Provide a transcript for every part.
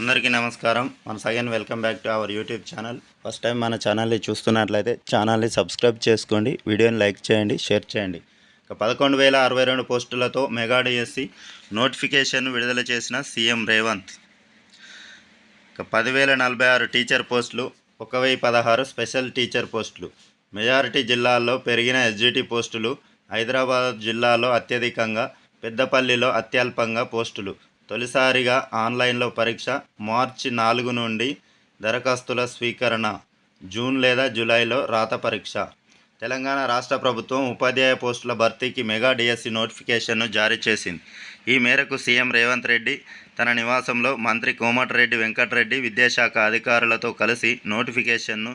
అందరికీ నమస్కారం. Once again welcome back to our YouTube channel. First time మన ఛానల్ని చూస్తున్నట్లయితే ఛానల్ని సబ్స్క్రైబ్ చేసుకోండి వీడియోని లైక్ చేయండి షేర్ చేయండి. ఇక పదకొండు వేల అరవై రెండు పోస్టులతో మెగాడిఎస్సి నోటిఫికేషన్ విడుదల చేసిన సీఎం రేవంత్. ఇక పదివేల నలభై ఆరు టీచర్ పోస్టులు ఒక వెయ్యి పదహారు స్పెషల్ టీచర్ పోస్టులు. మెజారిటీ జిల్లాల్లో పెరిగిన ఎస్జిటి పోస్టులు హైదరాబాద్ జిల్లాలో అత్యధికంగా పెద్దపల్లిలో అత్యల్పంగా పోస్టులు. తొలిసారిగా ఆన్లైన్లో పరీక్ష మార్చి నాలుగు నుండి దరఖాస్తుల స్వీకరణ జూన్ లేదా జూలైలో రాత పరీక్ష. తెలంగాణ రాష్ట్ర ప్రభుత్వం ఉపాధ్యాయ పోస్టుల భర్తీకి మెగా డిఎస్సి నోటిఫికేషన్ను జారీ చేసింది. ఈ మేరకు సీఎం రేవంత్ రెడ్డి తన నివాసంలో మంత్రి కోమటిరెడ్డి వెంకటరెడ్డి విద్యాశాఖ అధికారులతో కలిసి నోటిఫికేషన్ను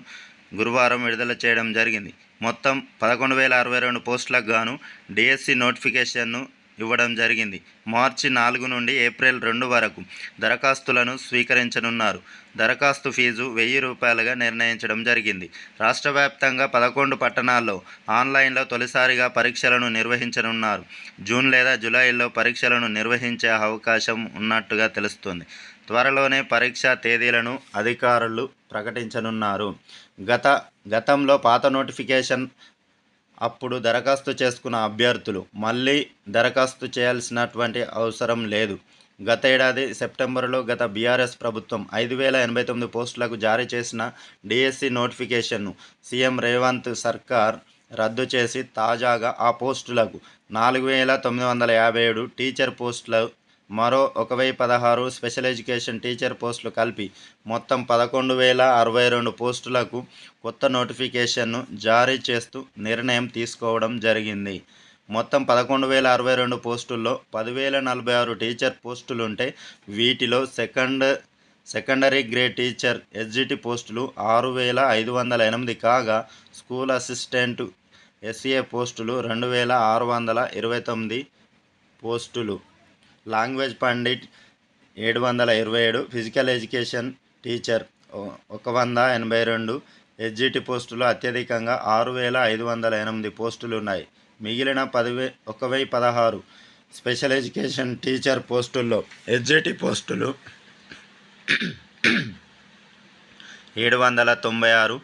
గురువారం విడుదల చేయడం జరిగింది. మొత్తం పదకొండు వేల అరవై రెండు పోస్టులకు గాను డిఎస్సి నోటిఫికేషన్ను ఇవ్వడం జరిగింది. మార్చి నాలుగు నుండి ఏప్రిల్ రెండు వరకు దరఖాస్తులను స్వీకరించనున్నారు. దరఖాస్తు ఫీజు వెయ్యి రూపాయలుగా నిర్ణయించడం జరిగింది. రాష్ట్ర వ్యాప్తంగా పదకొండు పట్టణాల్లో ఆన్లైన్లో తొలిసారిగా పరీక్షలను నిర్వహించనున్నారు. జూన్ లేదా జూలైలో పరీక్షలను నిర్వహించే అవకాశం ఉన్నట్టుగా తెలుస్తుంది. త్వరలోనే పరీక్షా తేదీలను అధికారులు ప్రకటించనున్నారు. గత గతంలో పాత నోటిఫికేషన్ అప్పుడు దరఖాస్తు చేసుకున్న అభ్యర్థులు మళ్ళీ దరఖాస్తు చేయాల్సినటువంటి అవసరం లేదు. గత ఏడాది సెప్టెంబర్లో గత బీఆర్ఎస్ ప్రభుత్వం ఐదు వేల ఎనభై తొమ్మిది పోస్టులకు జారీ చేసిన డిఎస్సి నోటిఫికేషన్ను సీఎం రేవంత్ సర్కార్ రద్దు చేసి తాజాగా ఆ పోస్టులకు నాలుగు వేల తొమ్మిది వందల యాభై ఏడు టీచర్ పోస్టుల మరో ఒక వెయ్యి పదహారు స్పెషల్ ఎడ్యుకేషన్ టీచర్ పోస్టులు కలిపి మొత్తం పదకొండు వేల అరవై రెండు పోస్టులకు కొత్త నోటిఫికేషన్ను జారీ చేస్తూ నిర్ణయం తీసుకోవడం జరిగింది. మొత్తం పదకొండు వేల అరవై రెండు పోస్టుల్లో పదివేల నలభై ఆరు టీచర్ పోస్టులుంటే వీటిలో second secondary grade teacher SGT పోస్టులు ఆరు వేల ఐదు వందల ఎనిమిది కాగా స్కూల్ అసిస్టెంట్ ఎస్ఏ పోస్టులు రెండు వేల ఆరు వందల ఇరవై తొమ్మిది పోస్టులు. లాంగ్వేజ్ పండిట్ ఏడు వందల ఇరవై ఏడు ఫిజికల్ ఎడ్యుకేషన్ టీచర్ ఒక వంద ఎనభై రెండు ఎస్జిటి పోస్టులు అత్యధికంగా ఆరు వేల ఐదు వందల ఎనిమిది పోస్టులు ఉన్నాయి. మిగిలిన పదివే ఒక వెయ్యి పదహారు స్పెషల్ ఎడ్యుకేషన్ టీచర్ పోస్టుల్లో ఎస్జిటి పోస్టులు ఏడు వందల తొంభై ఆరు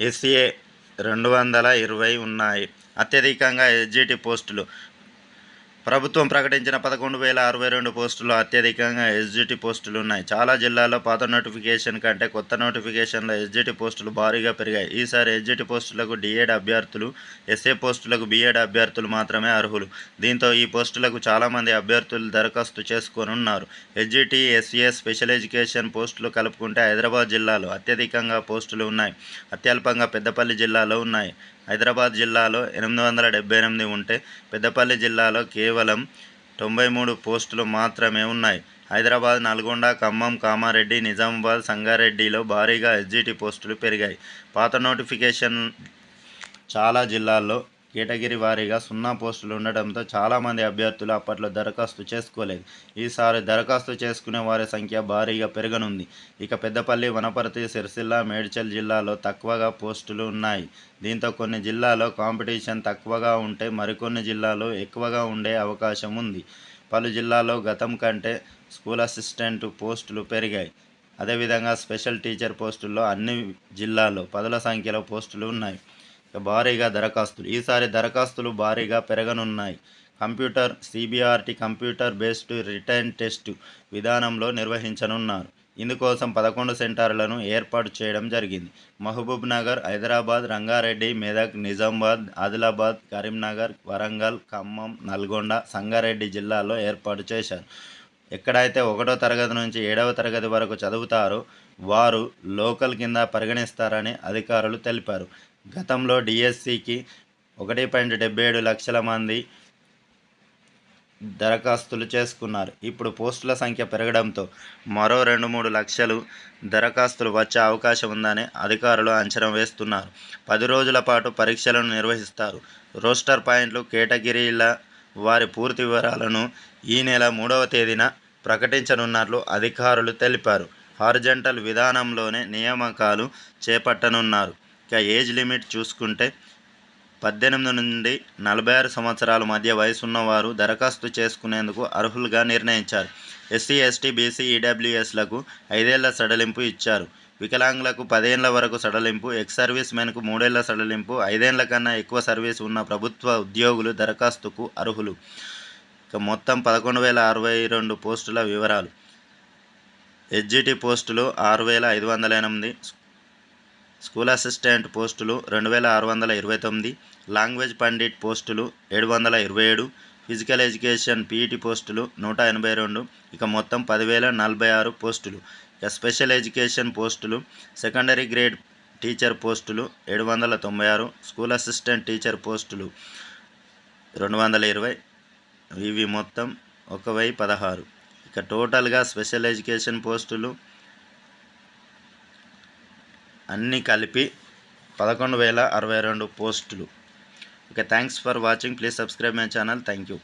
ఎస్సీఏ రెండు వందల ఇరవై ఉన్నాయి. అత్యధికంగా ఎస్జిటి పోస్టులు ప్రభుత్వం ప్రకటించిన పదకొండు వేల అరవై రెండు పోస్టులు అత్యధికంగా ఎస్జిటి పోస్టులు ఉన్నాయి. చాలా జిల్లాల్లో పాత నోటిఫికేషన్ కంటే కొత్త నోటిఫికేషన్లో ఎస్జిటి పోస్టులు భారీగా పెరిగాయి. ఈసారి ఎస్జిటి పోస్టులకు డిఎడ్ అభ్యర్థులు ఎస్ఏ పోస్టులకు బిఏడ్ అభ్యర్థులు మాత్రమే అర్హులు. దీంతో ఈ పోస్టులకు చాలామంది అభ్యర్థులు దరఖాస్తు చేసుకోనున్నారు. ఎస్జిటి ఎస్ఏ స్పెషల్ ఎడ్యుకేషన్ పోస్టులు కలుపుకుంటే హైదరాబాద్ జిల్లాలో అత్యధికంగా పోస్టులు ఉన్నాయి. అత్యల్పంగా పెద్దపల్లి జిల్లాలో ఉన్నాయి. హైదరాబాద్ జిల్లాలో ఎనిమిది వందల డెబ్బై ఎనిమిది ఉంటే పెద్దపల్లి జిల్లాలో కేవలం తొంభై మూడు పోస్టులు మాత్రమే ఉన్నాయి. హైదరాబాద్ నల్గొండ ఖమ్మం కామారెడ్డి నిజామాబాద్ సంగారెడ్డిలో భారీగా ఎస్జిటి పోస్టులు పెరిగాయి. పాత నోటిఫికేషన్ చాలా జిల్లాల్లో కేటగిరీ వారీగా సున్నా పోస్టులు ఉండడంతో చాలామంది అభ్యర్థులు అప్పట్లో దరఖాస్తు చేసుకోలేదు. ఈసారి దరఖాస్తు చేసుకునే వారి సంఖ్య భారీగా పెరగనుంది. ఇక పెద్దపల్లి వనపర్తి సిరిసిల్ల మేడ్చల్ జిల్లాలో తక్కువగా పోస్టులు ఉన్నాయి. దీంతో కొన్ని జిల్లాలో కాంపిటీషన్ తక్కువగా ఉంటే మరికొన్ని జిల్లాలో ఎక్కువగా ఉండే అవకాశం ఉంది. పలు జిల్లాల్లో గతం కంటే స్కూల్ అసిస్టెంట్ పోస్టులు పెరిగాయి. అదేవిధంగా స్పెషల్ టీచర్ పోస్టుల్లో అన్ని జిల్లాల్లో పదుల సంఖ్యలో పోస్టులు ఉన్నాయి. భారీగా దరఖాస్తులు. ఈసారి దరఖాస్తులు భారీగా పెరగనున్నాయి. Computer CBRT computer based return test విధానంలో నిర్వహించనున్నారు. ఇందుకోసం పదకొండు సెంటర్లను ఏర్పాటు చేయడం జరిగింది. మహబూబ్ నగర్ హైదరాబాద్ రంగారెడ్డి మెదక్ నిజామాబాద్ ఆదిలాబాద్ కరీంనగర్ వరంగల్ ఖమ్మం నల్గొండ సంగారెడ్డి జిల్లాల్లో ఏర్పాటు చేశారు. ఎక్కడైతే ఒకటో తరగతి నుంచి ఏడవ తరగతి వరకు చదువుతారో వారు లోకల్ కింద పరిగణిస్తారని అధికారులు తెలిపారు. గతంలో డిఎస్సికి ఒకటి పాయింట్ డెబ్బై ఏడు లక్షల మంది దరఖాస్తులు చేసుకున్నారు. ఇప్పుడు పోస్టుల సంఖ్య పెరగడంతో మరో రెండు మూడు లక్షలు దరఖాస్తులు వచ్చే అవకాశం ఉందని అధికారులు అంచనా వేస్తున్నారు. పది రోజుల పాటు పరీక్షలను నిర్వహిస్తారు. రోస్టర్ పాయింట్లు కేటగిరీల వారి పూర్తి వివరాలను ఈ నెల మూడవ తేదీన ప్రకటించనున్నట్లు అధికారులు తెలిపారు. హార్జెంటల్ విధానంలోనే నియామకాలు చేపట్టనున్నారు. ఇక ఏజ్ లిమిట్ చూసుకుంటే పద్దెనిమిది నుండి నలభై ఆరు సంవత్సరాల మధ్య వయసున్నవారు దరఖాస్తు చేసుకునేందుకు అర్హులుగా నిర్ణయించారు. ఎస్సీ ఎస్టీ బీసీ ఈడబ్ల్యూఎస్లకు ఐదేళ్ళ సడలింపు ఇచ్చారు. వికలాంగులకు పదేళ్ళ వరకు సడలింపు ఎక్స్ సర్వీస్ మెన్కు మూడేళ్ళ సడలింపు ఐదేళ్ళ కన్నా ఎక్కువ సర్వీస్ ఉన్న ప్రభుత్వ ఉద్యోగులు దరఖాస్తుకు అర్హులు. ఇక మొత్తం పదకొండు వేల అరవై రెండు పోస్టుల వివరాలు. ఎస్జిటి పోస్టులు ఆరు వేల ఐదు వందల ఎనిమిది స్కూల్ అసిస్టెంట్ పోస్టులు రెండు వేల ఆరు వందల ఇరవై తొమ్మిది లాంగ్వేజ్ పండిట్ పోస్టులు ఏడు వందల ఇరవై ఏడు ఫిజికల్ ఎడ్యుకేషన్ పీఈటీ పోస్టులు నూట ఎనభై రెండు ఇక మొత్తం పదివేల నలభై ఆరు పోస్టులు. ఇక స్పెషల్ ఎడ్యుకేషన్ పోస్టులు సెకండరీ గ్రేడ్ టీచర్ పోస్టులు ఏడు వందల తొంభై ఆరు స్కూల్ అసిస్టెంట్ టీచర్ పోస్టులు రెండు వందల ఇరవై ఇవి మొత్తం ఒక వెయ్యి పదహారు. ఇక టోటల్గా స్పెషల్ ఎడ్యుకేషన్ పోస్టులు అన్నీ కలిపి పదకొండు వేల అరవై రెండు పోస్టులు. Okay thanks for watching please subscribe my channel thank you